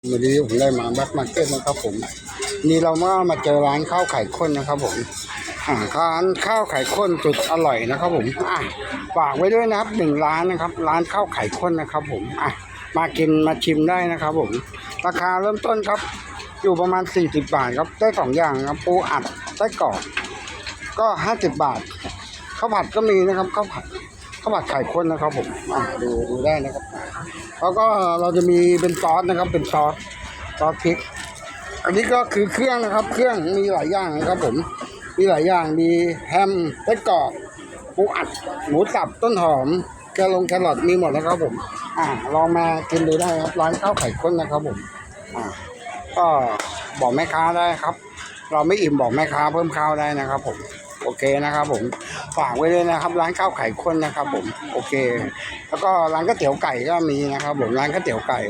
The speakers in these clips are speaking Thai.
วันนี้ผมได้มาแบ็คมาร์เก็ตนะครับผม นี่เรามามาเจอร้านข้าวไข่ข้นนะครับผมอาร้านข้าวไข่ข้นจุดอร่อยนะครับผมอะฝากไว้ด้วยนะครับหนึ่งร้านนะครับ ร้านข้าวไข่ข้นนะครับ ผมอะมากินมาชิมได้นะครับ ผม ราคาเริ่มต้นครับ อยู่ประมาณ 40 บาทครับได้สองอย่างครับปูอัดไส้กรอกก็ 50 บาทข้าวผัดก็มีนะครับข้าวผัด ข้าวผัดไข่ข้นนะครับผมอะดูดูได้นะครับแล้วก็เราจะมีเป็นซอสนะครับ เป็นซอสซอสพริก อันนี้ก็คือเครื่องนะครับ เครื่องมีหลายอย่างนะครับผมมีหลายอย่างมีแฮมไส้กรอกปูอัดหมูสับต้นหอมแครลงแครอทมีหมดนะครับผม อ่าลองมากินดูได้ครับร้านข้าวไข่ข้นนะครับผมอ่าก็บอกแม่ค้าได้ครับ เราไม่อิ่มบอกแม่ค้าเพิ่มข้าวได้นะครับผม โอเคนะครับผมฝากไว้เลยนะครับ ร้านข้าวไข่ข้นนะครับ ผมโอเค แล้วก็ร้านก๋วยเตี๋ยวไก่ก็มีนะครับ ผมร้านก๋วยเตี๋ยวไก่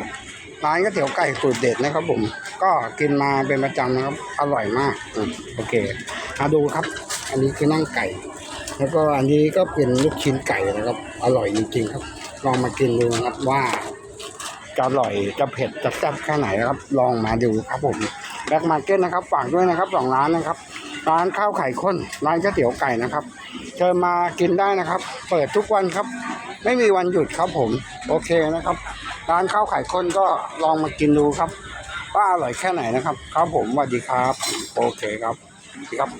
ร้านก๋วยเตี๋ยวไก่สูตรเด็ดนะครับ ผม ก็กินมาเป็นประจำนะครับ อร่อยมากโอเคมาดูครับ อันนี้คือนั่งไก่ แล้วก็อันนี้ก็เป็นลูกชิ้นไก่นะครับ อร่อยจริงๆครับ ลองมากินดูนะครับว่าจะอร่อยจะเผ็ดจะแซ่บแค่ไหนนะครับ ลองมาดูครับผมแบ็กมาร์เก็ตนะครับฝากด้วยนะครับสองร้านนะครับ ร้านข้าวไข่ข้นร้านก๋วยเตี๋ยวไก่นะครับ เชิญมากินได้นะครับ เปิดทุกวันครับ ไม่มีวันหยุดครับผม โอเคนะครับ ร้านข้าวไข่ข้นก็ลองมากินดูครับ ว่าอร่อยแค่ไหนนะครับ ครับผมสวัสดีครับ โอเคครับสวัสดีครับ